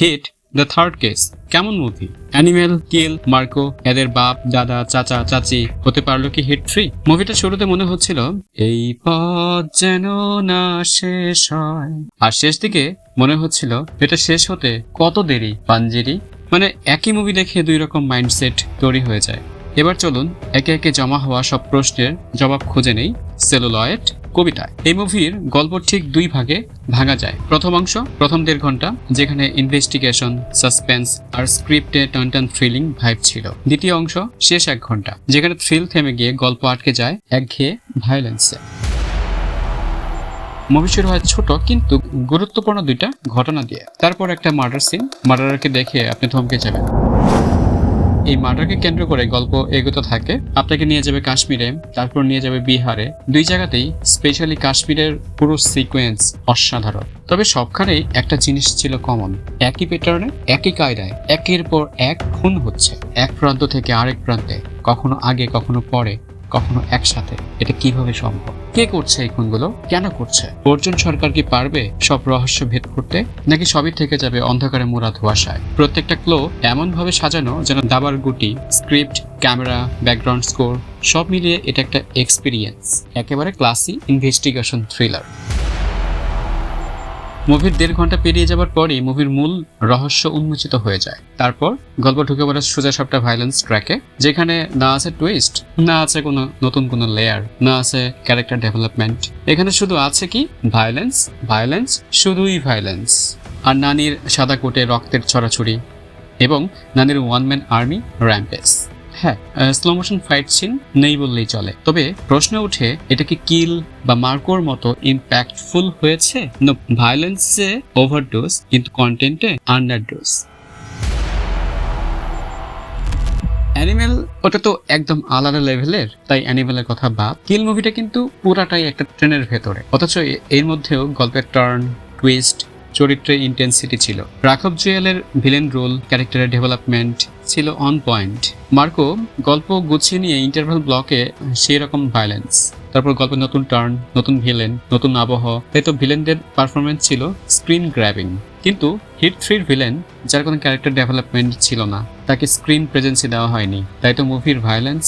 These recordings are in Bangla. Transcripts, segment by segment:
হিট দ্য থার্ড কেস কেমন মুভি অ্যানিমেল কিল মার্কো এদের বাপ, দাদা, চাচা, চাচি, হতে পারল কি হিট থ্রি মুভিটা শুরুতে মনে হচ্ছিল, এই পথ যেন না শেষ হয়। আর শেষ দিকে মনে হচ্ছিল, এটা শেষ হতে কত দেরি, পাঞ্জেরি? মানে একই মুভি দেখে দুই রকম মাইন্ডসেট তৈরি হয়ে যায়। এবার চলুন একে একে জমা হওয়া সব প্রশ্নের জবাব খুঁজে নেই সেলুলয়েড কবিতায়। এই মুভির গল্প ঠিক দুই ভাগে ভাঙা যায়। প্রথম অংশ, প্রথম দেড় ঘণ্টা, যেখানে ইনভেস্টিগেশন সাসপেন্স আর স্ক্রিপ্টে টান টান থ্রিলিং ভাইব ছিল। দ্বিতীয় অংশ, শেষ এক ঘণ্টা, যেখানে থ্রিল থেমে গিয়ে গল্প আটকে যায় একঘেয়ে ভায়োলেন্সে মুভি শুরু হয় ছোট কিন্তু গুরুত্বপূর্ণ দুইটা ঘটনা দিয়ে। তারপর একটা মার্ডার সিন মার্ডারকে দেখে আপনি থমকে যাবেন। এই মার্ডারকে কেন্দ্র করে গল্প এগোতে থাকে। আপনাকে নিয়ে যাবে কাশ্মীরে, তারপর নিয়ে যাবে বিহারে। দুই জায়গাতেই স্পেশালি কাশ্মীরের পুরো সিকোয়েন্স অসাধারণ। তবে সবখানেই একটা জিনিস ছিল কমন একই প্যাটার্নে একই কায়দায়, একের পর এক খুন হচ্ছে। এক প্রান্ত থেকে আরেক প্রান্তে, কখনো আগে, কখনো পরে। কখনো একসাথে? এটা কীভাবে সম্ভব? কে করছে এই খুনগুলো? কেন করছে? অর্জুন সরকার কি পারবে সব রহস্য ভেদ করতে? নাকি সবই থেকে যাবে অন্ধকারে মোড়া ধোয়াশায় প্রত্যেকটা ক্লো এমন ভাবে সাজানো যেন দাবার গুটি, স্ক্রিপ্ট, ক্যামেরা, ব্যাকগ্রাউন্ড স্কোর, সব মিলিয়ে এটা একটা এক্সপিরিয়েন্স একেবারে ক্লাসি ইনভেস্টিগেশন থ্রিলার মুভির দেড় ঘণ্টা পেরিয়ে যাবার পরই মুভির মূল রহস্য উন্মোচিত হয়ে যায়। তারপর গল্প ঢুকে পড়ে সোজা সবটা ভাইলেন্স ট্র্যাকে যেখানে না আছে টুইস্ট না আছে কোনো নতুন কোনো লেয়ার না আছে ক্যারেক্টার ডেভেলপমেন্ট এখানে শুধু আছে কি? ভায়োলেন্স ভায়োলেন্স শুধুই ভায়োলেন্স আর নানির সাদা কোটে রক্তের ছড়াছড়ি এবং নানির ওয়ান ম্যান আর্মি র্যাম্পেস হ্যাঁ স্লো মোশন ফাইট সিন নেই বললেই চলে। তবে প্রশ্ন উঠে এটা কি কিল বা মার্কোর মতো ইম্প্যাক্টফুল হয়েছে? ভায়োলেন্সে ওভারডোজ কিন্তু কন্টেন্টে আন্ডারডোজ অ্যানিমেল ওটা তো একদম আলাদা লেভেলের তাই অ্যানিমেলের কথা বাদ। কিল মুভিটা কিন্তু পুরাটাই একটা ট্রেনের ভেতরে। অথচ এর মধ্যেও গল্পের টার্ন টুইস্ট চরিত্রের ইন্টেন্সিটি ছিল। রাঘব জুয়েলের ভিলেন রোল ক্যারেক্টারের ডেভেলপমেন্ট ছিল অন পয়েন্ট মার্কো, গল্প গুছিয়ে নিয়ে ইন্টারভাল ব্লকে সেই রকম ভায়োলেন্স তারপর গল্পের নতুন টার্ন নতুন ভিলেন নতুন আবহাওয়া তাই তো ভিলেনদের পারফরমেন্স ছিল স্ক্রিন গ্র্যাবিং কিন্তু হিট থ্রির ভিলেন যার কোনো ক্যারেক্টার ডেভেলপমেন্ট ছিল না, তাকে স্ক্রিন প্রেজেন্সি দেওয়া হয়নি। তাই তো মুভির ভায়োলেন্স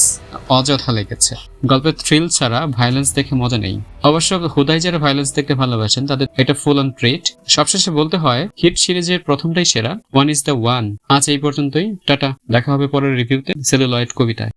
অযথা লেগেছে। গল্পের থ্রিল ছাড়া ভায়োলেন্স দেখে মজা নেই। অবশ্য হুদাই যারা ভায়োলেন্স দেখতে ভালোবাসেন, তাদের এটা ফুল অন ট্রেট সবশেষে বলতে হয় হিট সিরিজের প্রথমটাই সেরা ওয়ান ইজ দ্য ওয়ান আজ এই পর্যন্তই, টাটা। দেখা হবে পরের রিভিউতে সেলুলয়েড কবিতায়।